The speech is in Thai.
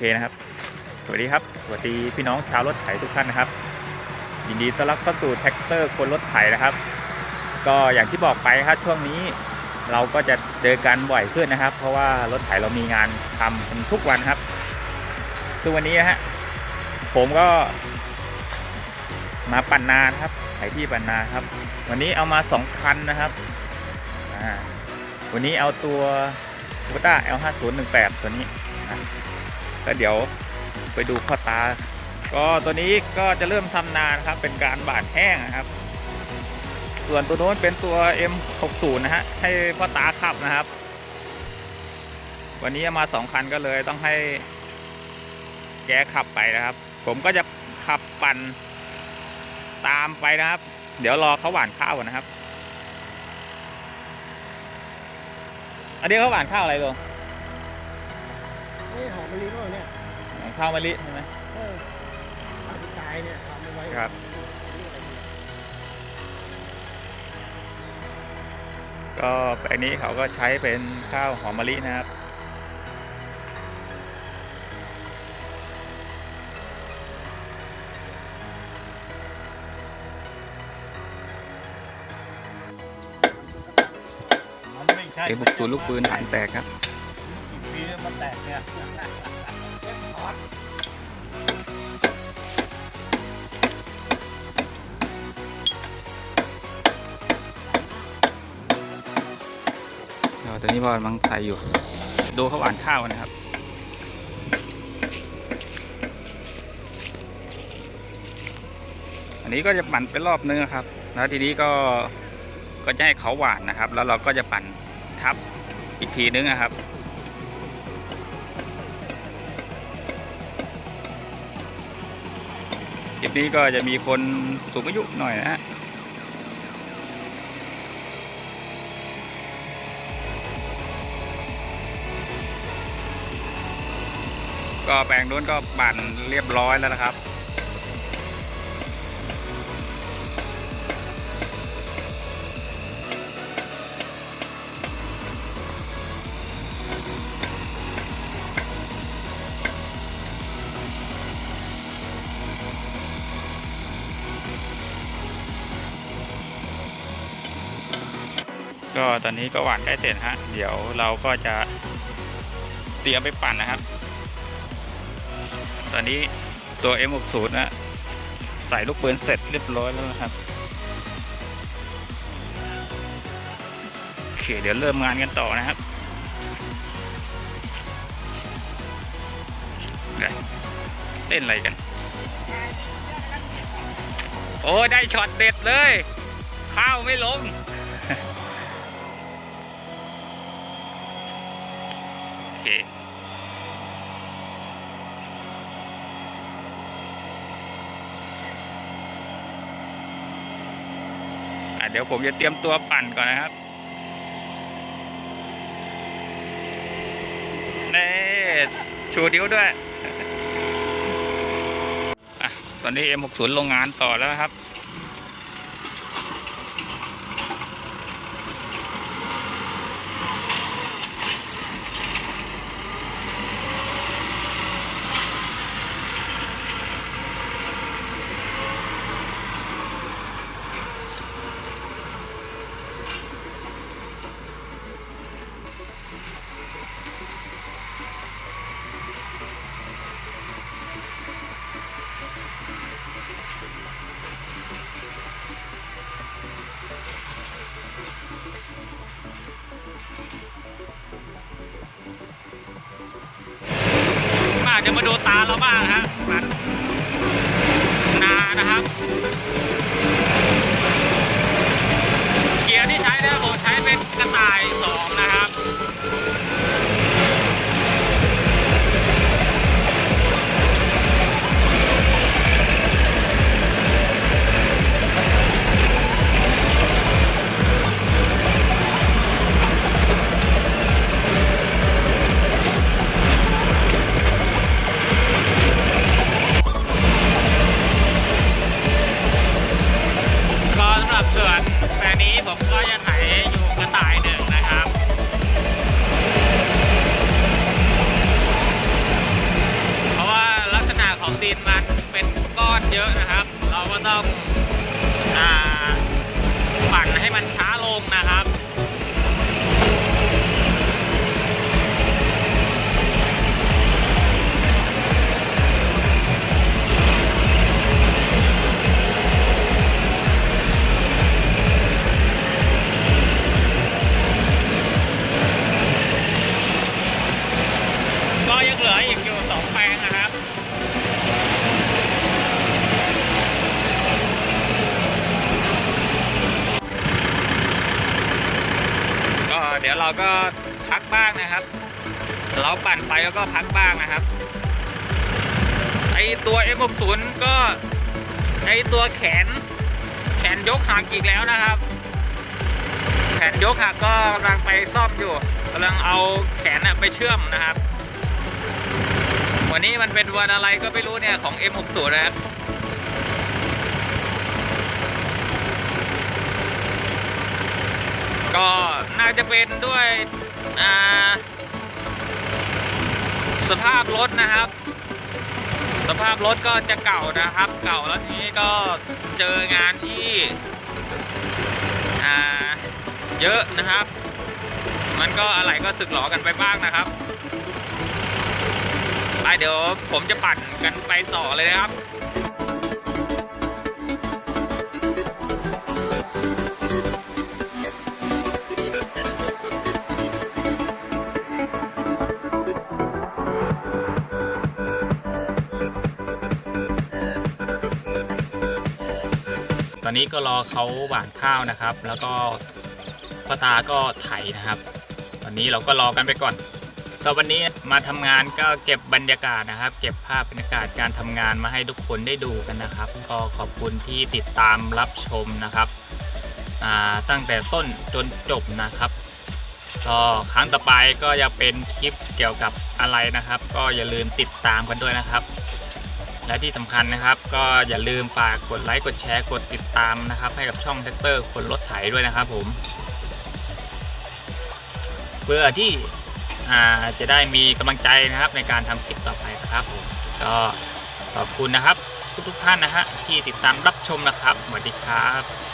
เคนะครับ สวัสดีครับ สวัสดีพี่น้องชาวรถไถทุกท่านนะครับ ยินดีต้อนรับเข้าสู่แท็กเตอร์คนรถไถนะครับ ก็อย่างที่บอกไปครับช่วงนี้เราก็จะเจอกันบ่อยขึ้นนะครับ เพราะว่ารถไถเรามีงานทำกันทุกวันครับซึ่งวันนี้นะฮะผมก็ มาปั่นนานครับไถที่ปั่นนาครับ วันนี้เอามาสองคันนะครับวันนี้เอาตัวโ o ต้า L5018 ตัวนี้นะ ก็เดี๋ยวไปดูพ่อตา ก็ตัวนี้ก็จะเริ่มทำนานครับ เป็นการบาดแห้งนะครับ ส่วนตัวโน้นเป็นตัว M60 นะฮะ ให้พ่อตาขับนะครับ วันนี้มาสองคันก็เลยต้องให้แกขับไปนะครับ ผมก็จะขับปั่นตามไปนะครับ เดี๋ยวรอเขาหวานข้าวก่อนนะครับ อันนี้เขาหวานข้าวอะไรลง นี่หอมมะลิด้วยเนี่ยข้าวมะลิใช่ไหมเออข้าวที่ตายเนี่ยทำเอาไว้ครับ ก็แปลงนี้เขาก็ใช้เป็นข้าวหอมมะลินะครับมันไม่ใช่เอ็มศูนย์ลูกปืนหางแตกครับกี่ปีแล้วมันแตกเดี๋ยวตอนนี้พ่อกำลังใส่อยู่ ดูเขาหวานข้าวนะครับ อันนี้ก็จะปั่นไปรอบนึงนะครับ แล้วทีนี้ก็ก็จะให้เขาหวานนะครับ แล้วเราก็จะปั่นทับอีกทีนึงนะครับ คลิปนี้ก็จะมีคนสูงอายุหน่อยนะฮะก็แปลงนู้นก็ปั่นเรียบร้อยแล้วนะครับ ก็ตอนนี้ก็หวานใกล้เสร็จฮะ เดี๋ยวเราก็จะเตรียมไปปั่นนะครับ ตอนนี้ตัว M60 นะใส่ลูกปืนเสร็จเรียบร้อยแล้วนะครับโอเคเดี๋ยวเริ่มงานกันต่อนะครับเล่นอะไรกัน โอ้ได้ช็อตเด็ดเลย ข้าวไม่ลง เคเดี๋ยวผมจะเตรียมตัวปั่นก่อนนะครับนี่ชูดิ้วด้วยอตอนนี้ M60 ลงงานต่อแล้วครับ มาจะมาดูตาเราบ้างฮะมันนานะครับ เกียร์ที่ใช้เนี่ยผมใช้เป็นกระต่ายสอง ดินมันเป็นก้อนเยอะนะครับ เราก็ต้องหมักให้มันช้า บ้างนะครับ เราปั่นไปแล้วก็พักบ้างนะครับ ไอตัว M60 ก็ไอตัวแขน แขนยกหักอีกแล้วนะครับ แขนยกหักก็กำลังไปซ่อมอยู่กำลังเอาแขนน่ะไปเชื่อมนะครับ วันนี้มันเป็นวันอะไรก็ไม่รู้เนี่ยของ M60 นะครับก็น่าจะเป็นด้วย สภาพรถนะครับ สภาพรถก็จะเก่านะครับ เก่าแล้วทีนี้ก็เจองานที่เยอะนะครับ มันก็อะไรก็สึกหลอกันไปบ้างนะครับไปเดี๋ยวผมจะปั่นกันไปต่อเลยนะครับ ตอนนี้ก็รอเขาหว่านข้าวนะครับ แล้วก็พ่อตาก็ไถนะครับ ตอนนี้เราก็รอกันไปก่อนก็วันนี้มาทำงานก็เก็บบรรยากาศนะครับ เก็บภาพบรรยากาศการทำงานมาให้ทุกคนได้ดูกันนะครับ ก็ขอบคุณที่ติดตามรับชมนะครับตั้งแต่ต้นจนจบนะครับก็ครั้งต่อไปก็จะเป็นคลิปเกี่ยวกับอะไรนะครับ ก็อย่าลืมติดตามกันด้วยนะครับ และที่สำคัญนะครับ ก็อย่าลืมฝากกดไลค์กดแชร์กดติดตามนะครับ ให้กับช่องแท็กเตอร์คนรถไถด้วยนะครับผม เพื่อที่จะได้มีกำลังใจนะครับในการทำคลิปต่อไปนะครับผมก็ขอบคุณนะครับ ทุกๆท่านนะฮะที่ติดตามรับชมนะครับสวัสดีครับ